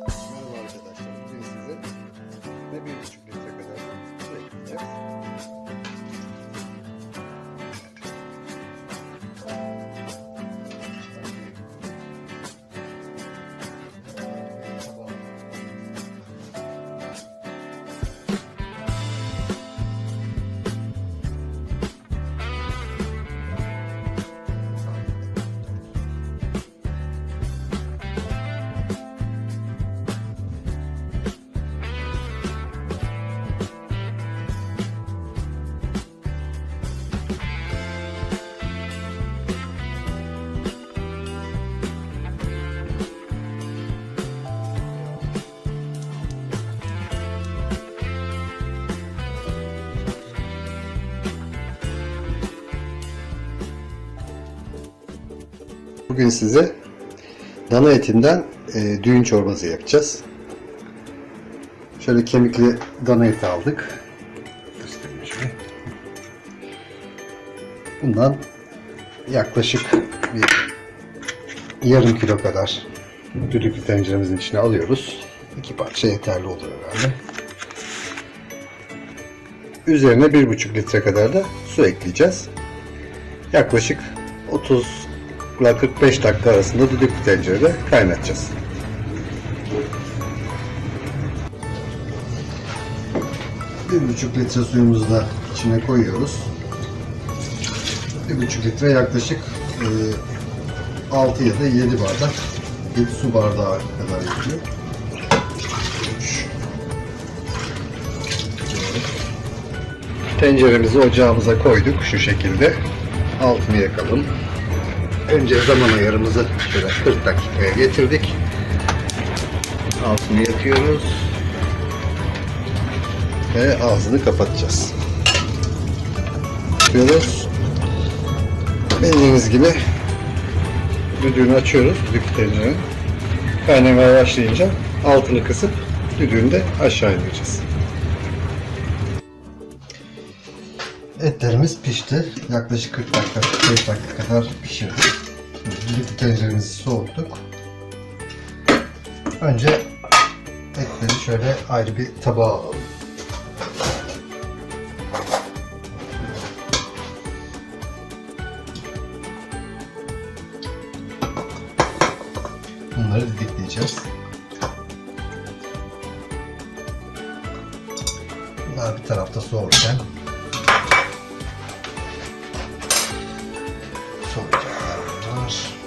Merhaba arkadaşlar. Bugün size dana etinden e, düğün çorbası yapacağız. Şöyle kemikli dana eti aldık. Bundan yaklaşık bir yarım kilo kadar düdüklü tenceremizin içine alıyoruz. İki parça yeterli olur herhalde. Üzerine bir buçuk litre kadar da su ekleyeceğiz. Yaklaşık 30 ile 45 dakika arasında düdüklü tencerede kaynatacağız. Bir buçuk litre suyumuzu da içine koyuyoruz. Bir buçuk litre yaklaşık e, 6 ya da 7 bardak bir su bardağı kadar yapıyor. Tenceremizi ocağımıza koyduk şu şekilde. Altını yakalım. Önce zaman ayarımızı şöyle 40 dakikaya getirdik. Altını yakıyoruz. Ve ağzını kapatacağız. Yapıyoruz. Bildiğiniz gibi düdüğünü açıyoruz. Düdük tencerenin. Kaynamaya başlayınca altını kısıp düdüğünü de aşağı indireceğiz. Etlerimiz pişti. Yaklaşık 40 dakika, 45 dakika kadar pişirdik. Düdüklü tenceremizi soğuttuk. Önce etleri şöyle ayrı bir tabağa alalım. Bunları didikleyeceğiz. Bunlar bir tarafta soğurken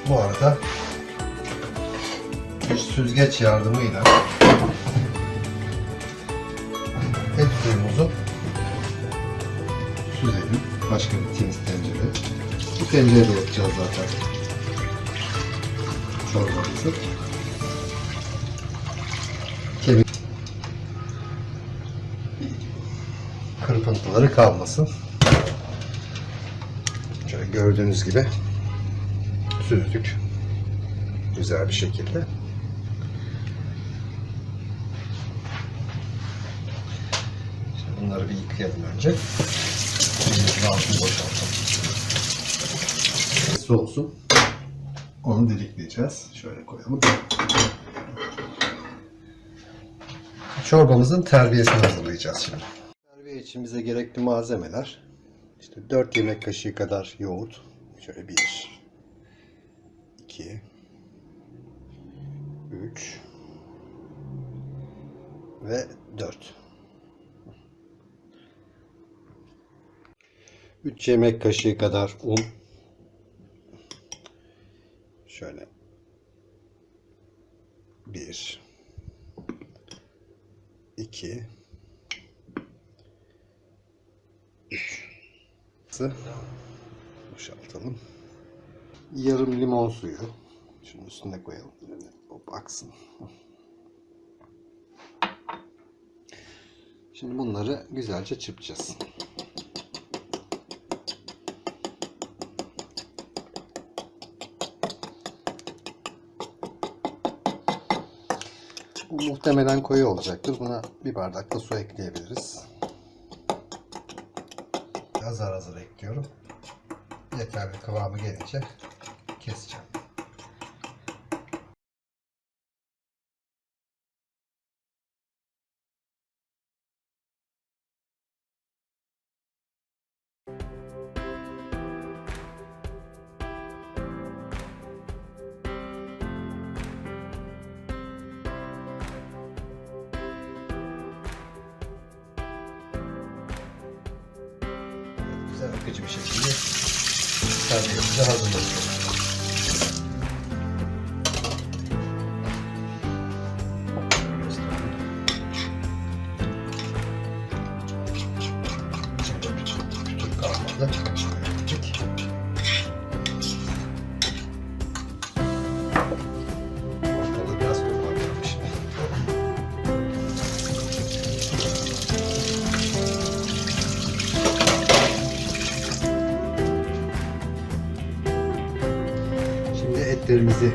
Bu arada bir süzgeç yardımıyla et suyumuzu süzelim. Başka bir temiz tencere. Bu tencerede yapacağız zaten çorbamızı. Kemik kırpıntıları kalmasın. Şöyle gördüğünüz gibi süzdük. Güzel bir şekilde. Şimdi bunları bir yıkayalım önce. Altını boşaltalım. Soğusun. Onu dilikleyeceğiz. Şöyle koyalım. Çorbamızın terbiyesini hazırlayacağız şimdi. Terbiye için bize gerekli malzemeler. İşte 4 yemek kaşığı kadar yoğurt. Şöyle 1 2 3 ve 4 3 yemek kaşığı kadar un. Şöyle. 1 2 3 boşaltalım. Yarım limon suyu. Şunun üstüne koyalım. Hop aksın. Şimdi bunları güzelce çırpacağız. Bu muhtemelen koyu olacaktır. Buna bir bardak da su ekleyebiliriz. Azar azar ekliyorum. Yeterli kıvamı gelince keseceğim. güzel akıcı bir şekilde terbiyemizi hazırladık. Küçük kalmadı. Küçük. Ortalığı biraz toparlanmış. Şimdi etlerimizi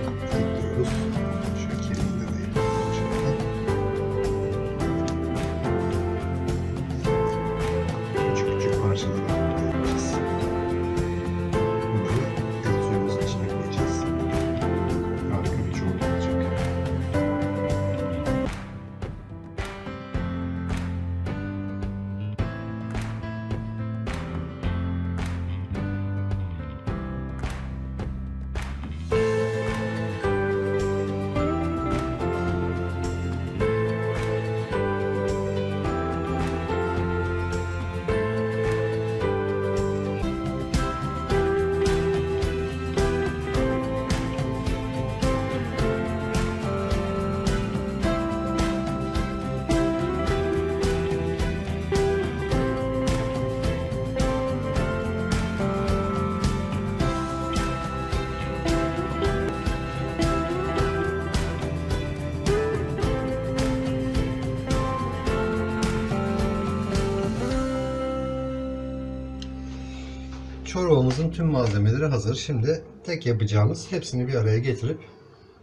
Çorbamızın tüm malzemeleri hazır. Şimdi tek yapacağımız hepsini bir araya getirip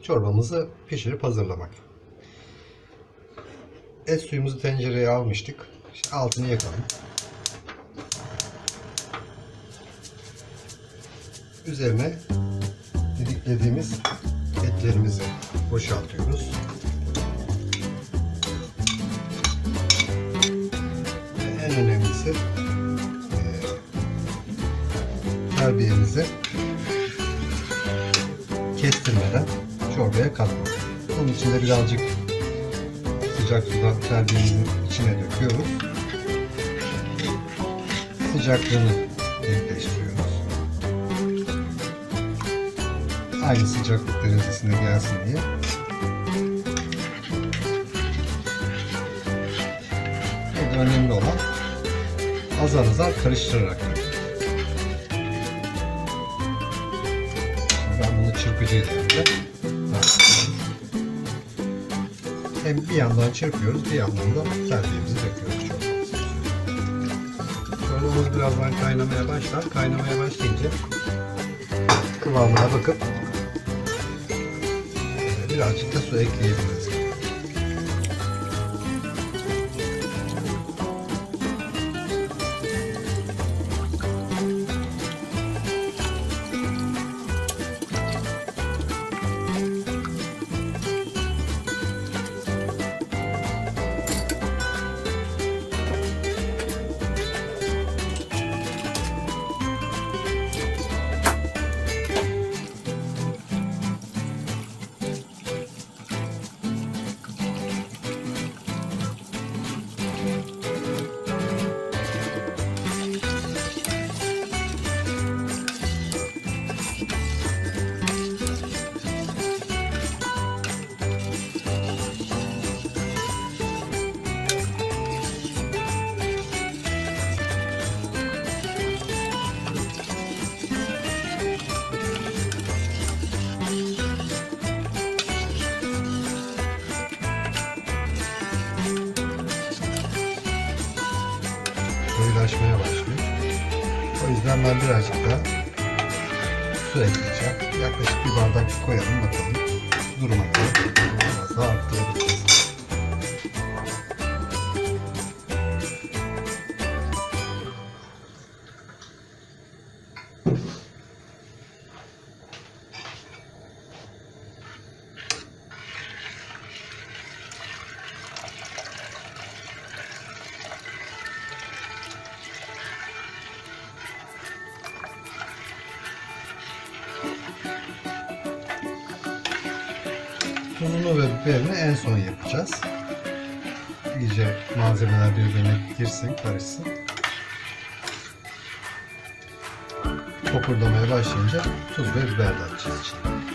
çorbamızı pişirip hazırlamak. Et suyumuzu tencereye almıştık. Şimdi altını yakalım. Üzerine didiklediğimiz etlerimizi boşaltıyoruz. En önemlisi terbiyemizi kestirmeden çorbaya katmak. Bunun için de birazcık sıcak sudan terbiyemizin içine döküyoruz. Sıcaklığını denkleştiriyoruz. Aynı sıcaklık derecesine gelsin diye. Önemli olan azar azar karıştırarak çırpıcıyla. Hem bir yandan çırpıyoruz, bir yandan da terbiyemizi döküyoruz üzerine. Çorbamız birazdan kaynamaya başlar. Kaynamaya başlayınca kıvamına bakıp e, birazcık da su ekleyebiliriz. Koyulaşmaya başlıyor. O yüzden ben birazcık daha su ekleyeceğim. Yaklaşık bir bardak koyalım bakalım. Duruma göre Sununu ve biberini en son yapacağız. İyice malzemeler birbirine girsin, karışsın. Kopurdamaya başlayınca tuz ve biber de atacağız içine.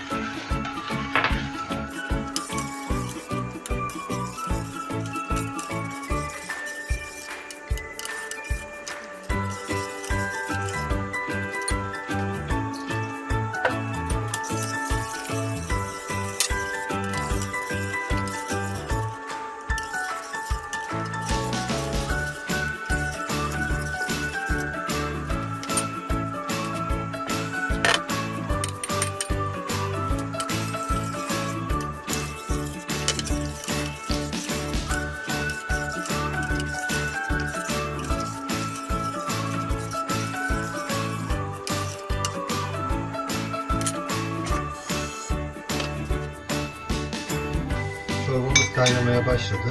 Kaynamaya başladı.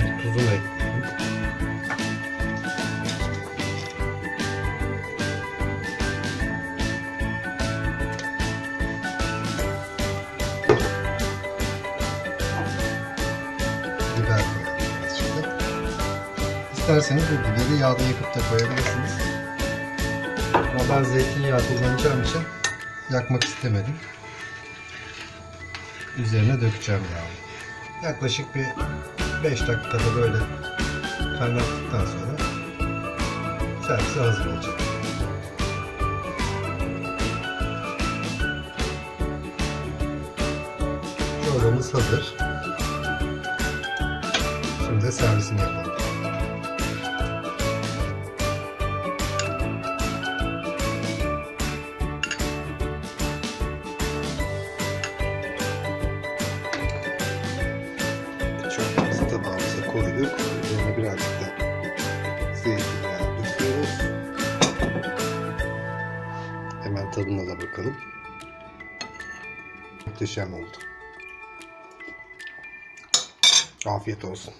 Şimdi tuzunu ekliyorum. Biber koyalım şimdi. İsterseniz bu biberi yağda yakıp da koyabilirsiniz. Ama ben zeytinyağı kullanacağım için yakmak istemedim üzerine dökeceğim yağı. Yaklaşık bir 5 dakikada böyle kaynattıktan sonra servise hazır olacak. Çorbamız hazır. Şimdi de servisini yapalım. Muhteşem oldu. Afiyet olsun.